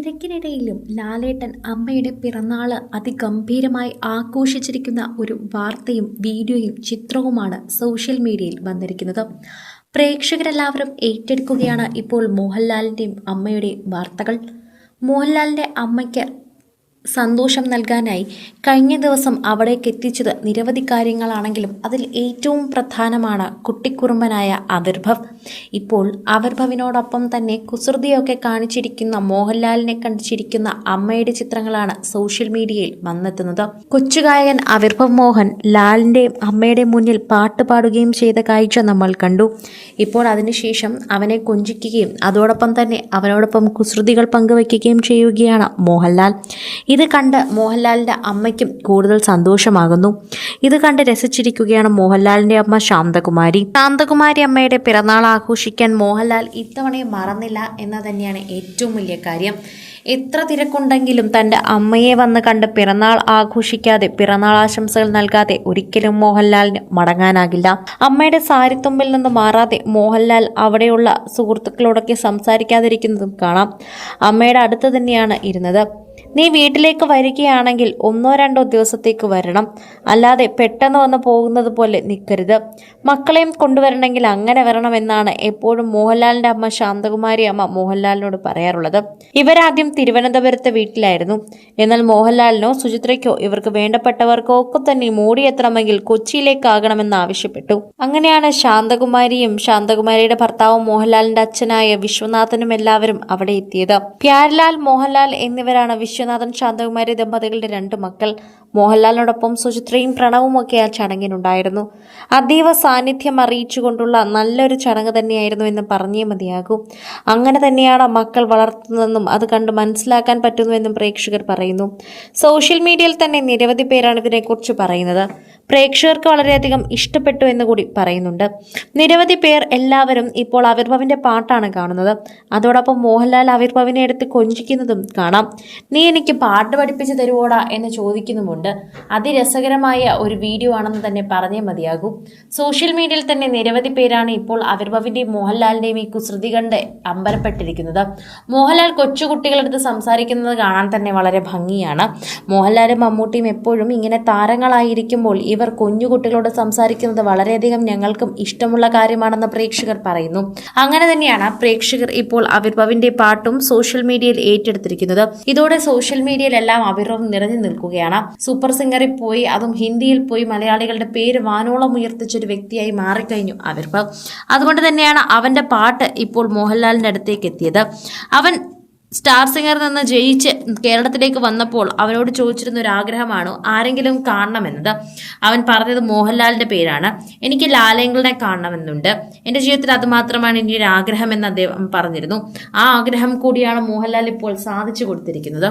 തിരക്കിനിടയിലും ലാലേട്ടൻ അമ്മയുടെ പിറന്നാൾ അതിഗംഭീരമായി ആഘോഷിച്ചിരിക്കുന്ന ഒരു വാർത്തയും വീഡിയോയും ചിത്രവുമാണ് സോഷ്യൽ മീഡിയയിൽ വന്നിരിക്കുന്നത്. പ്രേക്ഷകരെല്ലാവരും ഏറ്റെടുക്കുകയാണ് ഇപ്പോൾ മോഹൻലാലിന്റെയും അമ്മയുടെയും വാർത്തകൾ. മോഹൻലാലിന്റെ അമ്മയ്ക്ക് സന്തോഷം നൽകാനായി കഴിഞ്ഞ ദിവസം അവിടേക്ക് എത്തിച്ചത് നിരവധി കാര്യങ്ങളാണെങ്കിലും അതിൽ ഏറ്റവും പ്രധാനമാണ് കുട്ടിക്കുറുമ്പനായ അവിർഭവ്. ഇപ്പോൾ അവിർഭവിനോടൊപ്പം തന്നെ കുസൃതിയൊക്കെ കാണിച്ചിരിക്കുന്ന മോഹൻലാലിനെ കണ്ടിച്ചിരിക്കുന്ന അമ്മയുടെ ചിത്രങ്ങളാണ് സോഷ്യൽ മീഡിയയിൽ വന്നെത്തുന്നത്. കൊച്ചുഗായകൻ അവിർഭവ് മോഹൻ ലാലിന്റെയും അമ്മയുടെയും മുന്നിൽ പാട്ട് പാടുകയും ചെയ്ത കാഴ്ച നമ്മൾ കണ്ടു. ഇപ്പോൾ അതിനുശേഷം അവനെ കൊഞ്ചിക്കുകയും അതോടൊപ്പം തന്നെ അവനോടൊപ്പം കുസൃതികൾ പങ്കുവയ്ക്കുകയും ചെയ്യുകയാണ് മോഹൻലാൽ. ഇത് കണ്ട് മോഹൻലാലിന്റെ അമ്മയ്ക്കും കൂടുതൽ സന്തോഷമാകുന്നു. ഇത് കണ്ട് രസിച്ചിരിക്കുകയാണ് മോഹൻലാലിന്റെ അമ്മ ശാന്തകുമാരി. ശാന്തകുമാരി അമ്മയുടെ പിറന്നാൾ ആഘോഷിക്കാൻ മോഹൻലാൽ ഇത്തവണയും മറന്നില്ല എന്ന് തന്നെയാണ് ഏറ്റവും വലിയ കാര്യം. എത്ര തിരക്കുണ്ടെങ്കിലും തന്റെ അമ്മയെ വന്ന് കണ്ട് പിറന്നാൾ ആഘോഷിക്കാതെ പിറന്നാൾ ആശംസകൾ നൽകാതെ ഒരിക്കലും മോഹൻലാലിന് മടങ്ങാനാകില്ല. അമ്മയുടെ സാരിത്തുമ്പിൽ നിന്ന് മാറാതെ മോഹൻലാൽ അവിടെയുള്ള സുഹൃത്തുക്കളോടൊക്കെ സംസാരിക്കാതിരിക്കുന്നതും കാണാം. അമ്മയുടെ അടുത്ത് തന്നെയാണ് ഇരുന്നത്. നീ വീട്ടിലേക്ക് വരികയാണെങ്കിൽ ഒന്നോ രണ്ടോ ദിവസത്തേക്ക് വരണം. അല്ലാതെ പെട്ടെന്ന് വന്ന് പോകുന്നത് പോലെ നിൽക്കരുത് മക്കളെയും കൊണ്ടുവരണമെങ്കിൽ അങ്ങനെ വരണമെന്നാണ് എപ്പോഴും മോഹൻലാലിന്റെ അമ്മ ശാന്തകുമാരി അമ്മ മോഹൻലാലിനോട് പറയാറുള്ളത്. ഇവരാദ്യം തിരുവനന്തപുരത്തെ വീട്ടിലായിരുന്നു. എന്നാൽ മോഹൻലാലിനോ സുചിത്രയ്ക്കോ ഇവർക്ക് വേണ്ടപ്പെട്ടവർക്കോ ഒക്കെ തന്നെ മോടിയെത്തണമെങ്കിൽ കൊച്ചിയിലേക്കാകണമെന്ന് ആവശ്യപ്പെട്ടു. അങ്ങനെയാണ് ശാന്തകുമാരിയും ശാന്തകുമാരിയുടെ ഭർത്താവും മോഹൻലാലിന്റെ അച്ഛനായ വിശ്വനാഥനും എല്ലാവരും അവിടെ എത്തിയത്. പ്യാരിലാൽ മോഹൻലാൽ എന്നിവരാണ് വിശ്വനാഥൻ ശാന്തകുമാരി ദമ്പതികളുടെ രണ്ട് മക്കൾ മോഹൻലാലിനോടൊപ്പം സുചിത്രയും പ്രണവും ഒക്കെ ആ ചടങ്ങിനുണ്ടായിരുന്നു. അതീവ സാന്നിധ്യം അറിയിച്ചുകൊണ്ടുള്ള നല്ലൊരു ചടങ്ങ് തന്നെയായിരുന്നു എന്ന് പറഞ്ഞേ മതിയാകൂ. അങ്ങനെ തന്നെയാണ് മക്കൾ വളർത്തുന്നതെന്നും അത് കണ്ട് മനസ്സിലാക്കാൻ പറ്റുന്നുവെന്നും പ്രേക്ഷകർ പറയുന്നു. സോഷ്യൽ മീഡിയയിൽ തന്നെ നിരവധി പേരാണ് ഇതിനെക്കുറിച്ച് പറയുന്നത്. പ്രേക്ഷകർക്ക് വളരെയധികം ഇഷ്ടപ്പെട്ടു എന്ന് കൂടി പറയുന്നുണ്ട്. നിരവധി പേർ എല്ലാവരും ഇപ്പോൾ അവിർഭവിന്റെ പാട്ടാണ് കാണുന്നത്. അതോടൊപ്പം മോഹൻലാൽ അവിർഭവിനെ എടുത്ത് കൊഞ്ചിക്കുന്നതും കാണാം. നീ എനിക്ക് പാട്ട് പഠിപ്പിച്ചു തരുവോടാ എന്ന് ചോദിക്കുന്നുമുണ്ട്. അതിരസകരമായ ഒരു വീഡിയോ ആണെന്ന് തന്നെ പറഞ്ഞേ മതിയാകൂ. സോഷ്യൽ മീഡിയയിൽ തന്നെ നിരവധി പേരാണ് ഇപ്പോൾ അവിർഭവിന്റെയും മോഹൻലാലിന്റെയും ഈ കുസൃതി കണ്ട് അമ്പരപ്പെട്ടിരിക്കുന്നത്. മോഹൻലാൽ കൊച്ചുകുട്ടികളെടുത്ത് സംസാരിക്കുന്നത് കാണാൻ തന്നെ വളരെ ഭംഗിയാണ്. മോഹൻലാലും മമ്മൂട്ടിയും എപ്പോഴും ഇങ്ങനെ താരങ്ങളായിരിക്കുമ്പോൾ ഇവർ കുഞ്ഞുകുട്ടികളോട് സംസാരിക്കുന്നത് വളരെയധികം ഞങ്ങൾക്കും ഇഷ്ടമുള്ള കാര്യമാണെന്ന് പ്രേക്ഷകർ പറയുന്നു. അങ്ങനെ തന്നെയാണ് പ്രേക്ഷകർ ഇപ്പോൾ അവിർഭവിന്റെ പാട്ടും സോഷ്യൽ മീഡിയയിൽ ഏറ്റെടുത്തിരിക്കുന്നത്. ഇതോടെ സോഷ്യൽ മീഡിയയിലെല്ലാം അവിർഭവ് നിറഞ്ഞു നിൽക്കുകയാണ്. സൂപ്പർ സിംഗറിൽ പോയി അതും ഹിന്ദിയിൽ പോയി മലയാളികളുടെ പേര് വാനോളം ഉയർത്തിച്ച ഒരു വ്യക്തിയായി മാറിക്കഴിഞ്ഞു അവർക്ക് അതുകൊണ്ട് തന്നെയാണ് അവന്റെ പാട്ട് ഇപ്പോൾ മോഹൻലാലിന്റെ അടുത്തേക്ക് എത്തിയത്. അവൻ സ്റ്റാർ സിംഗറിൽ നിന്ന് ജയിച്ച് കേരളത്തിലേക്ക് വന്നപ്പോൾ അവനോട് ചോദിച്ചിരുന്ന ഒരു ആഗ്രഹമാണ് ആരെങ്കിലും കാണണമെന്നത്. അവൻ പറഞ്ഞത് മോഹൻലാലിന്റെ പേരാണ്. എനിക്ക് ലാലയങ്ങളെ കാണണമെന്നുണ്ട്. എന്റെ ജീവിതത്തിൽ അതുമാത്രമാണ് ഇനി ഒരു ആഗ്രഹം എന്ന് അദ്ദേഹം പറഞ്ഞിരുന്നു. ആ ആഗ്രഹം കൂടിയാണ് മോഹൻലാൽ ഇപ്പോൾ സാധിച്ചു കൊടുത്തിരിക്കുന്നത്.